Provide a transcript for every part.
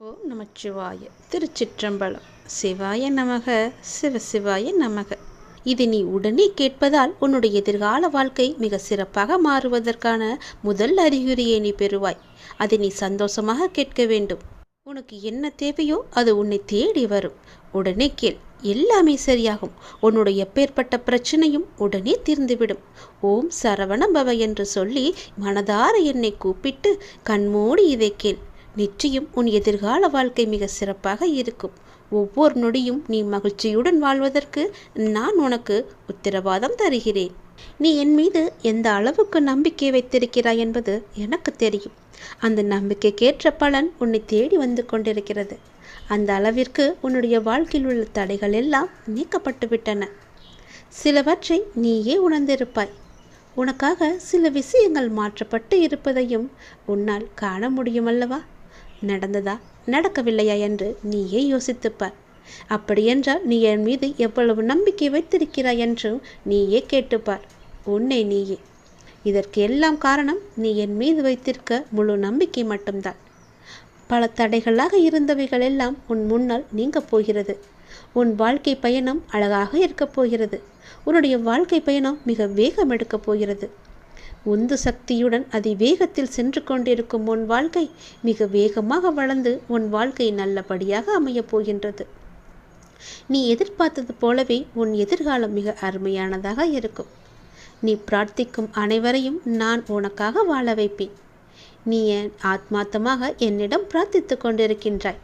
ஓம் நமச்சிவாய. திருச்சிற்றம்பலம். சிவாய நமக சிவசிவாய நமக. இது நீ உடனே கேட்பதால் உன்னுடைய எதிர்கால வாழ்க்கை மிக சிறப்பாக மாறுவதற்கான முதல் அறிகுறியை நீ பெறுவாய். அதை நீ சந்தோஷமாக கேட்க வேண்டும். உனக்கு என்ன தேவையோ அது உன்னை தேடி வரும். உடனே கேள். எல்லாமே சரியாகும். உன்னுடைய எப்பேற்பட்ட பிரச்சனையும் உடனே தீர்ந்துவிடும். ஓம் சரவண பவ என்று சொல்லி மனதார என்னை கூப்பிட்டு கண்மூடி இதை கேள். நிச்சயம் உன் எதிர்கால வாழ்க்கை மிக சிறப்பாக இருக்கும். ஒவ்வொரு நொடியும் நீ மகிழ்ச்சியுடன் வாழ்வதற்கு நான் உனக்கு உத்தரவாதம் தருகிறேன். நீ என் மீது எந்த அளவுக்கு நம்பிக்கை வைத்திருக்கிறாய் என்பது எனக்கு தெரியும். அந்த நம்பிக்கைக்கேற்ற பலன் உன்னை தேடி வந்து கொண்டிருக்கிறது. அந்த அளவிற்கு உன்னுடைய வாழ்க்கையில் உள்ள தடைகள் எல்லாம் நீக்கப்பட்டு விட்டன. சிலவற்றை நீயே உணர்ந்திருப்பாய். உனக்காக சில விஷயங்கள் மாற்றப்பட்டு இருப்பதையும் உன்னால் காண முடியுமல்லவா நடந்ததா? நடக்கவில்லையா என்று நீயே யோசித்துப்பார் அப்படியென்றால் நீ என் மீது எவ்வளவு நம்பிக்கை வைத்திருக்கிறாய் என்றும் நீயே கேட்டுப்பார். உன்னை நீயே. இதற்கு எல்லாம் காரணம் நீ என் மீது வைத்திருக்க முழு நம்பிக்கை மட்டும்தான். பல தடைகளாக இருந்தவைகள் எல்லாம் உன் முன்னால் நீங்க போகிறது. உன் வாழ்க்கை பயணம் அழகாக இருக்கப் போகிறது. உன்னுடைய வாழ்க்கை பயணம் மிக வேகம் எடுக்கப் போகிறது. உந்து சக்தியுடன் அதி வேகத்தில் சென்று கொண்டிருக்கும் உன் வாழ்க்கை மிக வேகமாக வளர்ந்து உன் வாழ்க்கை நல்லபடியாக அமையப் போகின்றது. நீ எதிர்பார்த்தது போலவே உன் எதிர்காலம் மிக அருமையானதாக இருக்கும். நீ பிரார்த்திக்கும் அனைவரையும் நான் உனக்காக வாழ வைப்பேன். நீ என் ஆத்மார்த்தமாக என்னிடம் பிரார்த்தித்து கொண்டிருக்கின்றாய்.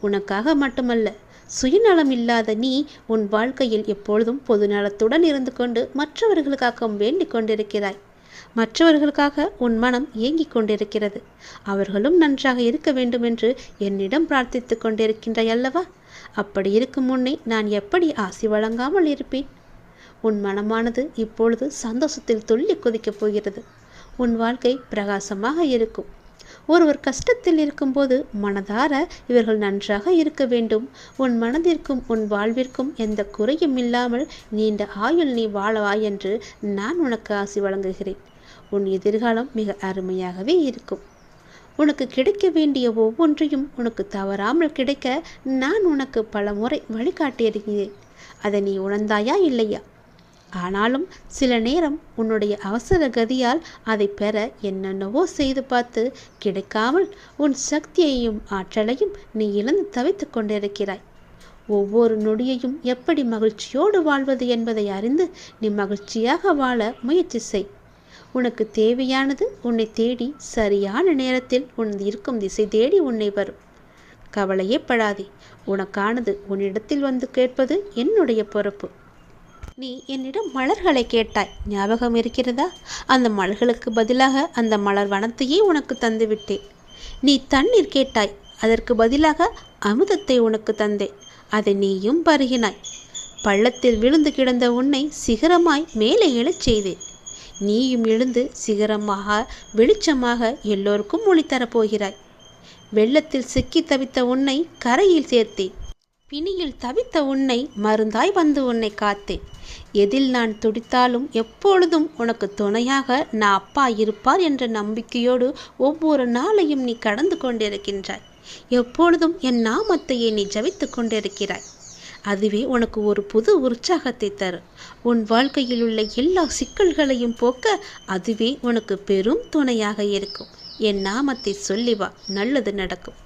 உனக்காக மட்டுமல்ல சுயநலம் இல்லாத நீ உன் வாழ்க்கையில் எப்பொழுதும் பொதுநலத்துடன் இருந்து கொண்டு மற்றவர்களுக்காக வேண்டிக் கொண்டிருக்கிறாய். மற்றவர்களுக்காக உன் மனம் ஏங்கிக் கொண்டிருக்கிறது. அவர்களும் நன்றாக இருக்க வேண்டும் என்று என்னிடம் பிரார்த்தித்து கொண்டிருக்கின்றாய் அல்லவா? அப்படி இருக்கும் முன்னே நான் எப்படி ஆசி வழங்காமல் இருப்பேன்? உன் மனமானது இப்பொழுது சந்தோஷத்தில் துள்ளி குதிக்கப் போகிறது. உன் வாழ்க்கை பிரகாசமாக இருக்கும். ஒருவர் கஷ்டத்தில் இருக்கும்போது மனதார இவர்கள் நன்றாக இருக்க வேண்டும். உன் மனதிற்கும் உன் வாழ்விற்கும் எந்த குறையும் இல்லாமல் நீண்ட ஆயுள் நீ வாழவா என்று நான் உனக்கு ஆசி வழங்குகிறேன். உன் எதிர்காலம் மிக அருமையாகவே இருக்கும். உனக்கு கிடைக்க வேண்டிய ஒவ்வொன்றையும் உனக்கு தவறாமல் கிடைக்க நான் உனக்கு பல முறை வழிகாட்டியிருக்கிறேன். அதை நீ உணர்ந்தாயா இல்லையா? ஆனாலும் சில நேரம் உன்னுடைய அவசர கதியால் அதை பெற என்னென்னவோ செய்து பார்த்து கிடைக்காமல் உன் சக்தியையும் ஆற்றலையும் நீ இழந்து தவித்து கொண்டிருக்கிறாய். ஒவ்வொரு நொடியையும் எப்படி மகிழ்ச்சியோடு வாழ்வது என்பதை அறிந்து நீ மகிழ்ச்சியாக வாழ முயற்சி செய். உனக்கு தேவையானது உன்னை தேடி சரியான நேரத்தில் உன் இருக்கும் திசை தேடி உன்னை வரும். கவலையே படாதே. உனக்கானது உன்னிடத்தில் வந்து கேட்பது என்னுடைய பொறுப்பு. நீ என்னிடம் மலர்களை கேட்டாய். ஞாபகம் இருக்கிறதா? அந்த மலர்களுக்கு பதிலாக அந்த மலர் வனத்தையே உனக்கு தந்துவிட்டேன். நீ தண்ணீர் கேட்டாய். அதற்கு பதிலாக அமுதத்தை உனக்கு தந்தேன். அதை நீயும் பருகினாய். பள்ளத்தில் விழுந்து கிடந்த உன்னை சிகரமாய் மேலே எழச் செய்தேன். நீயும் எழுந்து சிகரமாக வெளிச்சமாக எல்லோருக்கும் ஒளி தரப்போகிறாய் வெள்ளத்தில் சிக்கி தவித்த உன்னை கரையில் சேர்த்தேன். பிணியில் தவித்த உன்னை மருந்தாய் வந்து உன்னை காத்தேன். எதில் நான் துடித்தாலும் எப்பொழுதும் உனக்கு துணையாக நான் அப்பா இருப்பார் என்ற நம்பிக்கையோடு ஒவ்வொரு நாளையும் நீ கடந்து கொண்டிருக்கின்றாய். எப்பொழுதும் என் நாமத்தையே நீ ஜபித்து கொண்டிருக்கிறாய். அதுவே உனக்கு ஒரு புது உற்சாகத்தை தரும். உன் வாழ்க்கையில் உள்ள எல்லா சிக்கல்களையும் போக்க அதுவே உனக்கு பெரும் துணையாக இருக்கும். என் நாமத்தை சொல்லி வா நல்லது நடக்கும்.